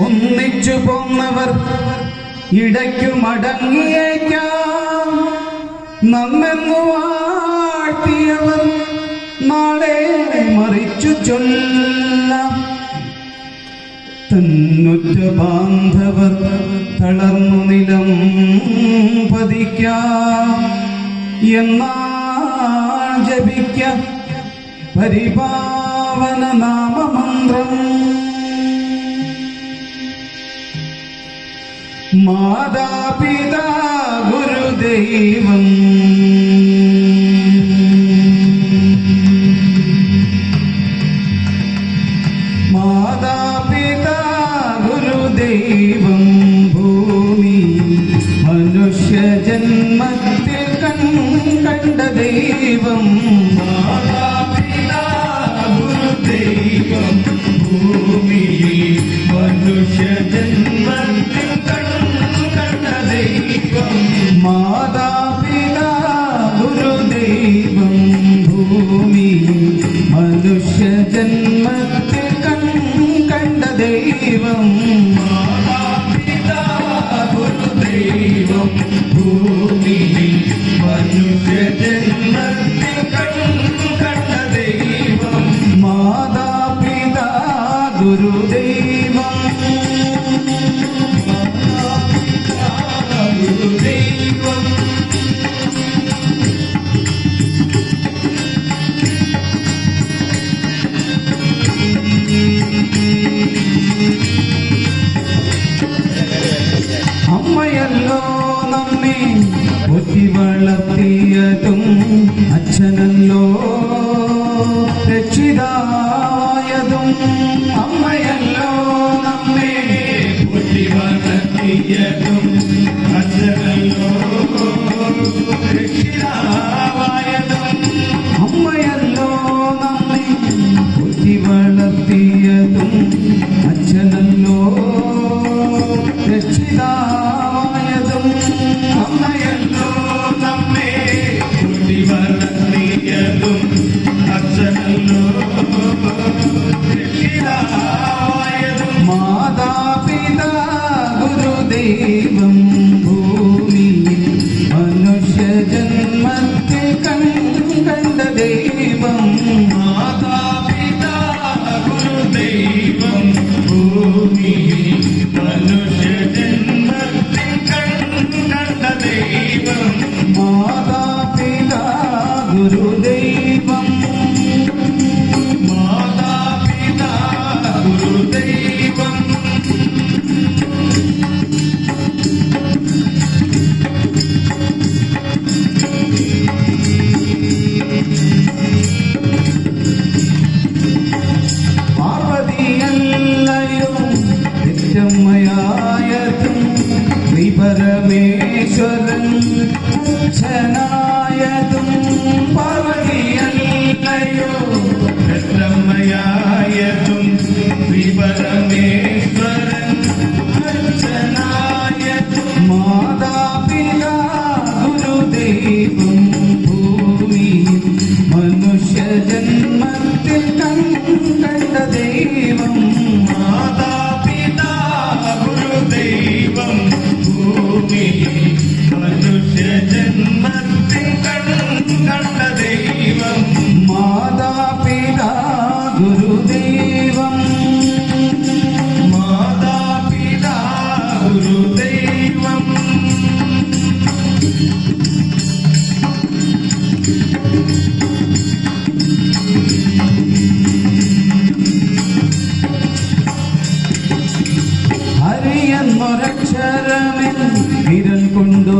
ഒന്നിച്ചു പോന്നവർ ഇടയ്ക്കു മടങ്ങിയേക്കാം. നമ്മെന്നു വാഴ്ത്തിയവർ നാളെ മറിച്ചു ചൊല്ല. തന്നുറ്റ ബാന്ധവർ തളർന്നു നിലം പതിക്കാം. എന്നാൽ ജപിക്ക പരിപാവന നാമമന്ത്രം. മാതാപിതാ ഗുരുദൈവം മാതാപിതാ ഗുരുദൈവം ഭൂമി മനുഷ്യജന്മ devam അമ്മയല്ലോ നമ്മെ ബുദ്ധി വളർത്തിയതും അച്ഛനല്ലോ രക്ഷിതായതും അമ്മ Even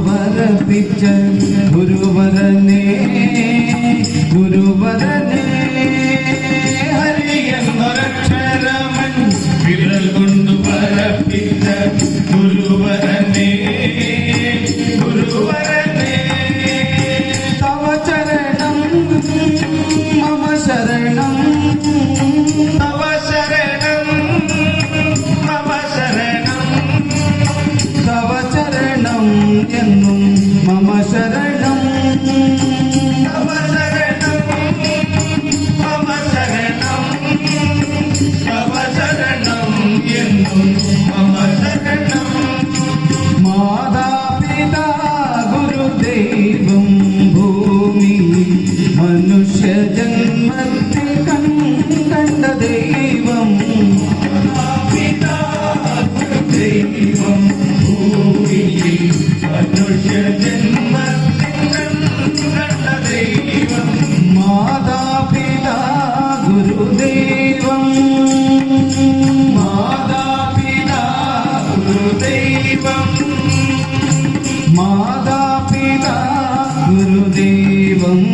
ഗുരുവരപ്പിച്ച ഗുരുവരനെ ഗുരുവരനെ ഹരി എന്നൊരക്ഷരമൻ വിരൽ കൊണ്ട് പരപ്പിച്ച ഗുരുവരനെ ഗുരുവരനെ തവ ചരണം മമ ശരണം தெய்வம். தெய்வம் பூமியில் மனுஷ ஜென்ம தெய்வம். மாதா பிதா குரு தெய்வம் மாதா பிதா குரு தெய்வம்